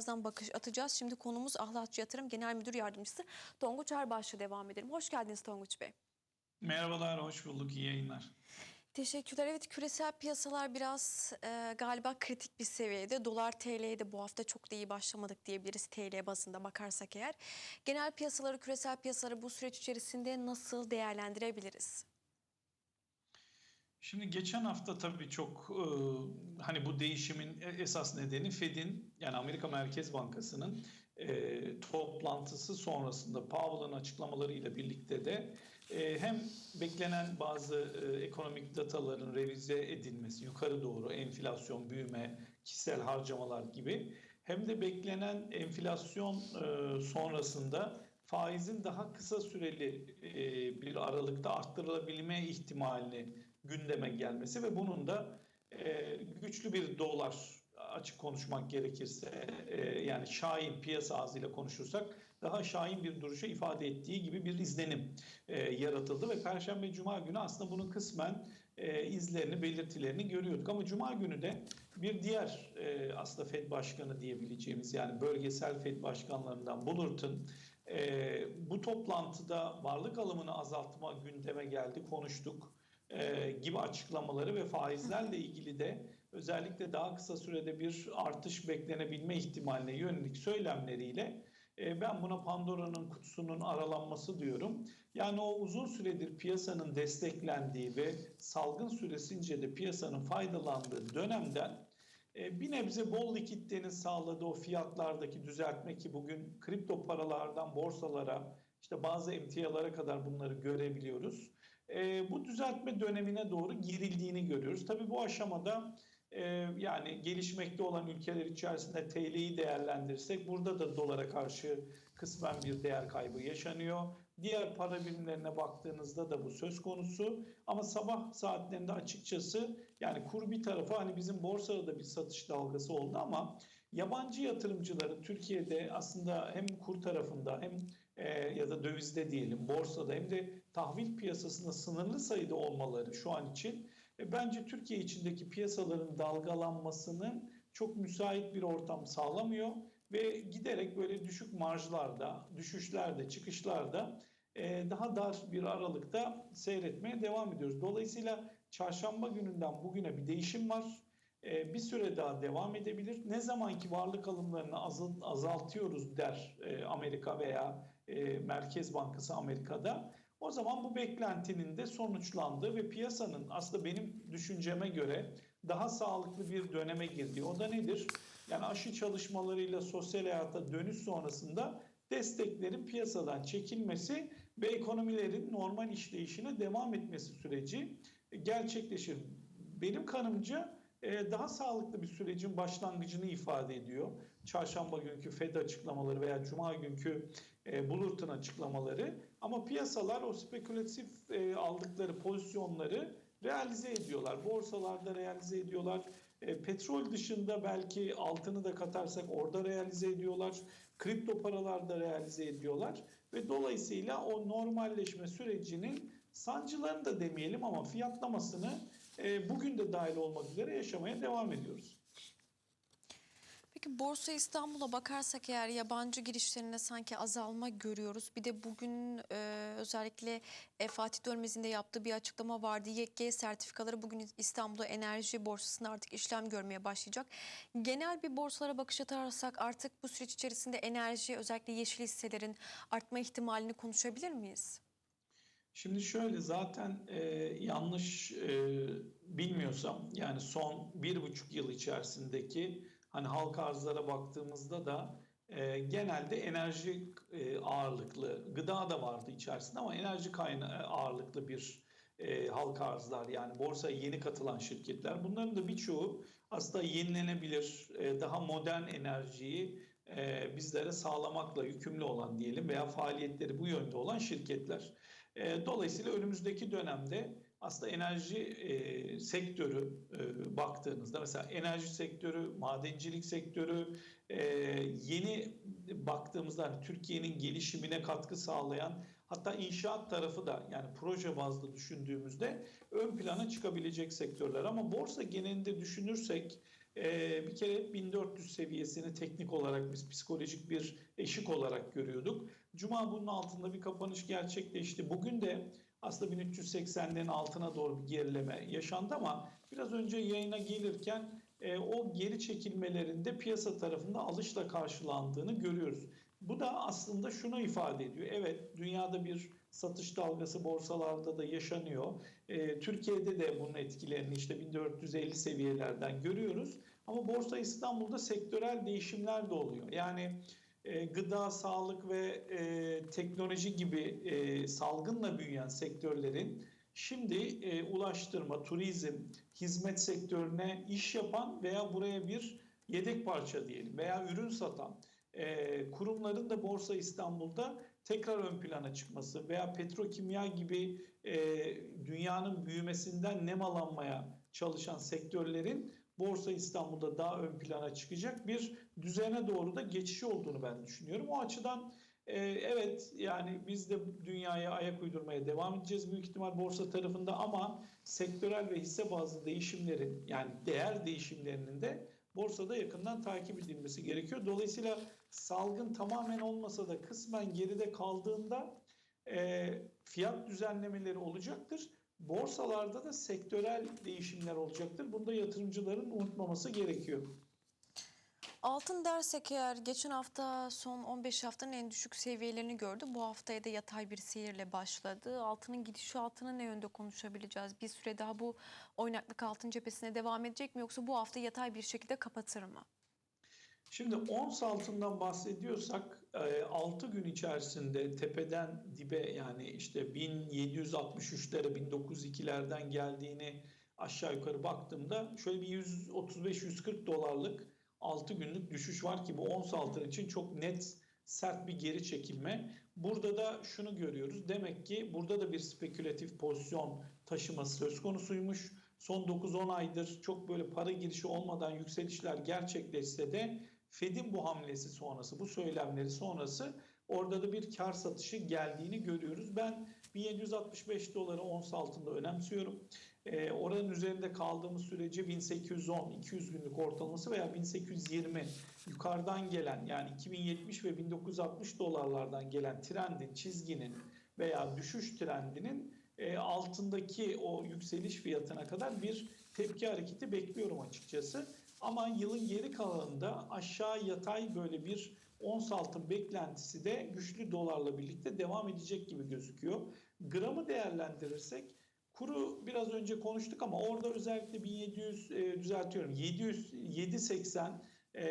birazdan bakış atacağız. Şimdi konumuz Ahlatçı Yatırım Genel Müdür Yardımcısı Tonguç Erbaş'la devam edelim. Hoş geldiniz Tonguç Bey. Merhabalar, hoş bulduk. İyi yayınlar. Teşekkürler. Evet küresel piyasalar biraz e, galiba kritik bir seviyede. Dolar TL'ye de bu hafta çok da iyi başlamadık diyebiliriz TL bazında bakarsak eğer. Genel piyasaları, küresel piyasaları bu süreç içerisinde nasıl değerlendirebiliriz? Şimdi geçen hafta tabii çok e, hani bu değişimin esas nedeni Fed'in yani Amerika Merkez Bankası'nın e, toplantısı sonrasında Powell'ın açıklamalarıyla birlikte de e, hem beklenen bazı e, ekonomik dataların revize edilmesi yukarı doğru enflasyon, büyüme, kişisel harcamalar gibi hem de beklenen enflasyon e, sonrasında faizin daha kısa süreli e, bir aralıkta arttırılabilme ihtimalini gündeme gelmesi ve bunun da e, güçlü bir dolar açık konuşmak gerekirse e, yani şahin piyasa ağzıyla konuşursak daha şahin bir duruşa ifade ettiği gibi bir izlenim e, yaratıldı ve Perşembe Cuma günü aslında bunun kısmen e, izlerini belirtilerini görüyorduk. Ama Cuma günü de bir diğer e, aslında Fed Başkanı diyebileceğimiz yani bölgesel Fed Başkanlarından Bullert'ın e, bu toplantıda varlık alımını azaltma gündeme geldi konuştuk e, gibi açıklamaları ve faizlerle ilgili de özellikle daha kısa sürede bir artış beklenebilme ihtimaline yönelik söylemleriyle e, ben buna Pandora'nın kutusunun aralanması diyorum. Yani o uzun süredir piyasanın desteklendiği ve salgın süresince de piyasanın faydalandığı dönemden e, bir nebze bol likiditenin sağladığı o fiyatlardaki düzeltme ki bugün kripto paralardan borsalara işte bazı emtialara kadar bunları görebiliyoruz. E, bu düzeltme dönemine doğru girildiğini görüyoruz. Tabii bu aşamada e, yani gelişmekte olan ülkeler içerisinde TL'yi değerlendirirsek burada da dolara karşı kısmen bir değer kaybı yaşanıyor. Diğer para birimlerine baktığınızda da bu söz konusu. Ama sabah saatlerinde açıkçası yani kur bir tarafa hani bizim borsada da bir satış dalgası oldu ama yabancı yatırımcıların Türkiye'de aslında hem kur tarafında hem e, ya da dövizde diyelim borsada hem de tahvil piyasasında sınırlı sayıda olmaları şu an için e, bence Türkiye içindeki piyasaların dalgalanmasının çok müsait bir ortam sağlamıyor ve giderek böyle düşük marjlarda, düşüşlerde, çıkışlarda e, daha dar bir aralıkta seyretmeye devam ediyoruz. Dolayısıyla çarşamba gününden bugüne bir değişim var. E, bir süre daha devam edebilir. Ne zamanki varlık alımlarını azaltıyoruz der e, Amerika veya Merkez Bankası Amerika'da. O zaman bu beklentinin de sonuçlandığı ve piyasanın aslında benim düşünceme göre daha sağlıklı bir döneme girdiği. O da nedir? Yani aşı çalışmalarıyla sosyal hayata dönüş sonrasında desteklerin piyasadan çekilmesi ve ekonomilerin normal işleyişine devam etmesi süreci gerçekleşir. Benim kanımca e, daha sağlıklı bir sürecin başlangıcını ifade ediyor. Çarşamba günkü Fed açıklamaları veya Cuma günkü e, Bulurt'un açıklamaları. Ama piyasalar o spekülatif e, aldıkları pozisyonları realize ediyorlar. Borsalarda realize ediyorlar. Petrol dışında belki altını da katarsak orada realize ediyorlar. Kripto paralarda realize ediyorlar. Ve dolayısıyla o normalleşme sürecinin sancılarını da demeyelim ama fiyatlamasını bugün de dahil olmak üzere yaşamaya devam ediyoruz. Peki Borsa İstanbul'a bakarsak eğer yabancı girişlerinde sanki azalma görüyoruz. Bir de bugün e, özellikle e, Fatih Dönmez'in de yaptığı bir açıklama vardı. YG sertifikaları bugün İstanbul'da enerji borsasında artık işlem görmeye başlayacak. Genel bir borsalara bakış atarsak artık bu süreç içerisinde enerji özellikle yeşil hisselerin artma ihtimalini konuşabilir miyiz? Şimdi şöyle zaten e, yanlış e, bilmiyorsam yani son bir buçuk yıl içerisindeki hani halka arzlara baktığımızda da e, genelde enerji e, ağırlıklı gıda da vardı içerisinde ama enerji kaynağı ağırlıklı bir e, halka arzlar yani borsaya yeni katılan şirketler. Bunların da birçoğu aslında yenilenebilir e, daha modern enerjiyi e, bizlere sağlamakla yükümlü olan diyelim veya faaliyetleri bu yönde olan şirketler. E, dolayısıyla önümüzdeki dönemde aslında enerji e, sektörü e, baktığınızda mesela enerji sektörü, madencilik sektörü e, yeni baktığımızda hani Türkiye'nin gelişimine katkı sağlayan hatta inşaat tarafı da yani proje bazlı düşündüğümüzde ön plana çıkabilecek sektörler ama borsa genelinde düşünürsek Ee, bir kere 1400 seviyesini teknik olarak biz psikolojik bir eşik olarak görüyorduk. Cuma bunun altında bir kapanış gerçekleşti. Bugün de aslında 1380'lerin altına doğru bir gerileme yaşandı ama biraz önce yayına gelirken e, o geri çekilmelerinde piyasa tarafında alışla karşılandığını görüyoruz. Bu da aslında şunu ifade ediyor. Evet dünyada bir satış dalgası borsalarda da yaşanıyor. E, Türkiye'de de bunun etkilerini işte 1450 seviyelerden görüyoruz. Ama Borsa İstanbul'da sektörel değişimler de oluyor. Yani e, gıda, sağlık ve e, teknoloji gibi e, salgınla büyüyen sektörlerin şimdi e, ulaştırma, turizm, hizmet sektörüne iş yapan veya buraya bir yedek parça diyelim veya ürün satan e, kurumların da Borsa İstanbul'da tekrar ön plana çıkması veya petrokimya gibi e, dünyanın büyümesinden nemalanmaya çalışan sektörlerin Borsa İstanbul'da daha ön plana çıkacak bir düzene doğru da geçiş olduğunu ben düşünüyorum. O açıdan e, evet yani biz de dünyaya ayak uydurmaya devam edeceğiz büyük ihtimal borsa tarafında ama sektörel ve hisse bazlı değişimlerin yani değer değişimlerinin de borsada yakından takip edilmesi gerekiyor. Dolayısıyla salgın tamamen olmasa da kısmen geride kaldığında e, fiyat düzenlemeleri olacaktır. Borsalarda da sektörel değişimler olacaktır. Bunu da yatırımcıların unutmaması gerekiyor. Altın dersek eğer geçen hafta son 15 haftanın en düşük seviyelerini gördü. Bu haftaya da yatay bir seyirle başladı. Altının gidişatını ne yönde konuşabileceğiz? Bir süre daha bu oynaklık altın cephesine devam edecek mi yoksa bu hafta yatay bir şekilde kapatır mı? Şimdi ons altından bahsediyorsak 6 gün içerisinde tepeden dibe yani işte 1763'lere 1902'lerden geldiğini aşağı yukarı baktığımda şöyle bir 135-140 dolarlık 6 günlük düşüş var ki bu ons altın için çok net sert bir geri çekilme. Burada da şunu görüyoruz. Demek ki burada da bir spekülatif pozisyon taşıması söz konusuymuş. Son 9-10 aydır çok böyle para girişi olmadan yükselişler gerçekleşse de Fed'in bu hamlesi sonrası, bu söylemleri sonrası orada da bir kar satışı geldiğini görüyoruz. Ben 1765 doları ons altında önemsiyorum. Ee, oranın üzerinde kaldığımız sürece 1810, 200 günlük ortalaması veya 1820 yukarıdan gelen yani 2070 ve 1960 dolarlardan gelen trendin, çizginin veya düşüş trendinin e, altındaki o yükseliş fiyatına kadar bir tepki hareketi bekliyorum açıkçası. Ama yılın geri kalanında aşağı yatay böyle bir ons altın beklentisi de güçlü dolarla birlikte devam edecek gibi gözüküyor. Gramı değerlendirirsek kuru biraz önce konuştuk ama orada özellikle 1700 e, düzeltiyorum 700 780 e,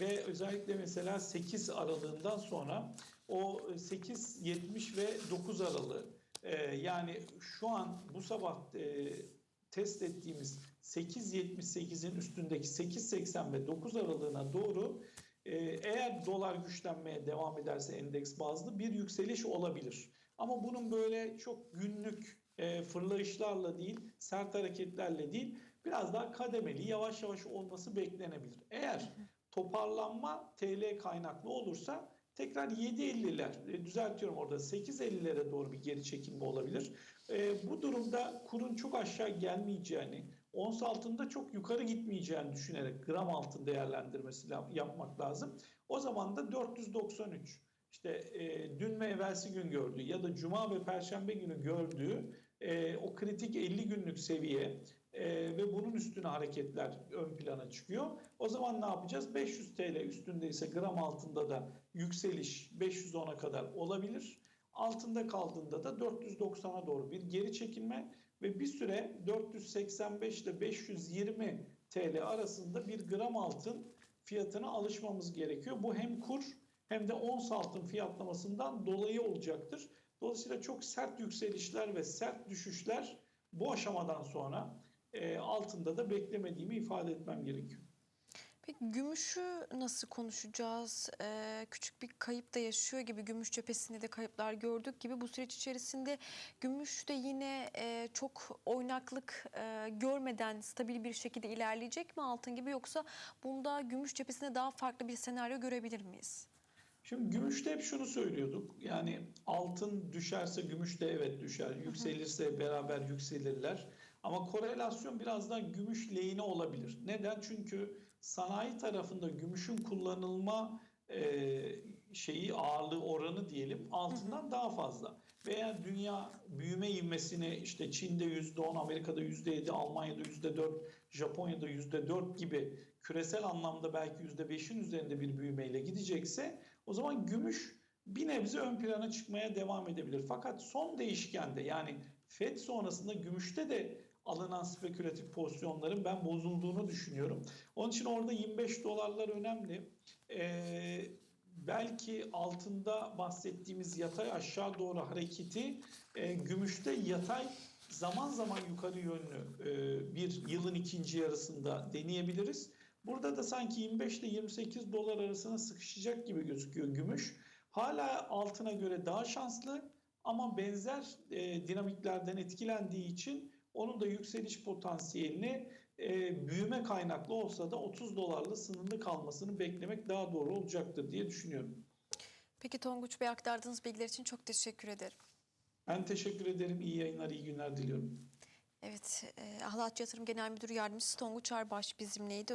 ve özellikle mesela 8 aralığından sonra o 8 70 ve 9 aralığı e, yani şu an bu sabah e, test ettiğimiz 8.78'in üstündeki 8.80 ve 9 aralığına doğru e, eğer dolar güçlenmeye devam ederse endeks bazlı bir yükseliş olabilir. Ama bunun böyle çok günlük e, fırlayışlarla değil, sert hareketlerle değil, biraz daha kademeli, yavaş yavaş olması beklenebilir. Eğer toparlanma TL kaynaklı olursa tekrar 7.50'ler, e, düzeltiyorum orada 8.50'lere doğru bir geri çekilme olabilir. E, bu durumda kurun çok aşağı gelmeyeceğini, ons altında çok yukarı gitmeyeceğini düşünerek gram altın değerlendirmesi yapmak lazım. O zaman da 493 işte e, dün ve evvelsi gün gördüğü ya da cuma ve perşembe günü gördüğü e, o kritik 50 günlük seviye e, ve bunun üstüne hareketler ön plana çıkıyor. O zaman ne yapacağız? 500 TL üstündeyse gram altında da yükseliş 510'a kadar olabilir. Altında kaldığında da 490'a doğru bir geri çekilme ve bir süre 485 ile 520 TL arasında bir gram altın fiyatına alışmamız gerekiyor. Bu hem kur hem de ons altın fiyatlamasından dolayı olacaktır. Dolayısıyla çok sert yükselişler ve sert düşüşler bu aşamadan sonra e, altında da beklemediğimi ifade etmem gerekiyor. Gümüşü nasıl konuşacağız? Ee, küçük bir kayıp da yaşıyor gibi gümüş cephesinde de kayıplar gördük gibi bu süreç içerisinde gümüş de yine e, çok oynaklık e, görmeden stabil bir şekilde ilerleyecek mi altın gibi yoksa bunda gümüş cephesinde daha farklı bir senaryo görebilir miyiz? Şimdi gümüşte hep şunu söylüyorduk. Yani altın düşerse gümüş de evet düşer. Yükselirse beraber yükselirler. Ama korelasyon biraz daha gümüş lehine olabilir. Neden? Çünkü sanayi tarafında gümüşün kullanılma e, şeyi ağırlığı oranı diyelim altından daha fazla. Veya dünya büyüme ivmesini işte Çin'de %10, Amerika'da %7, Almanya'da %4, Japonya'da %4 gibi küresel anlamda belki %5'in üzerinde bir büyümeyle gidecekse o zaman gümüş bir nebze ön plana çıkmaya devam edebilir. Fakat son değişkende yani FED sonrasında gümüşte de alınan spekülatif pozisyonların ben bozulduğunu düşünüyorum. Onun için orada 25 dolarlar önemli. Ee, belki altında bahsettiğimiz yatay aşağı doğru hareketi e, gümüşte yatay zaman zaman yukarı yönlü e, bir yılın ikinci yarısında deneyebiliriz. Burada da sanki 25 ile 28 dolar arasına sıkışacak gibi gözüküyor gümüş. Hala altına göre daha şanslı ama benzer e, dinamiklerden etkilendiği için onun da yükseliş potansiyelini e, büyüme kaynaklı olsa da 30 dolarla sınırlı kalmasını beklemek daha doğru olacaktır diye düşünüyorum. Peki Tonguç Bey aktardığınız bilgiler için çok teşekkür ederim. Ben teşekkür ederim. İyi yayınlar, iyi günler diliyorum. Evet, e, Ahlat Yatırım Genel Müdürü Yardımcısı Tonguç Arbaş bizimleydi.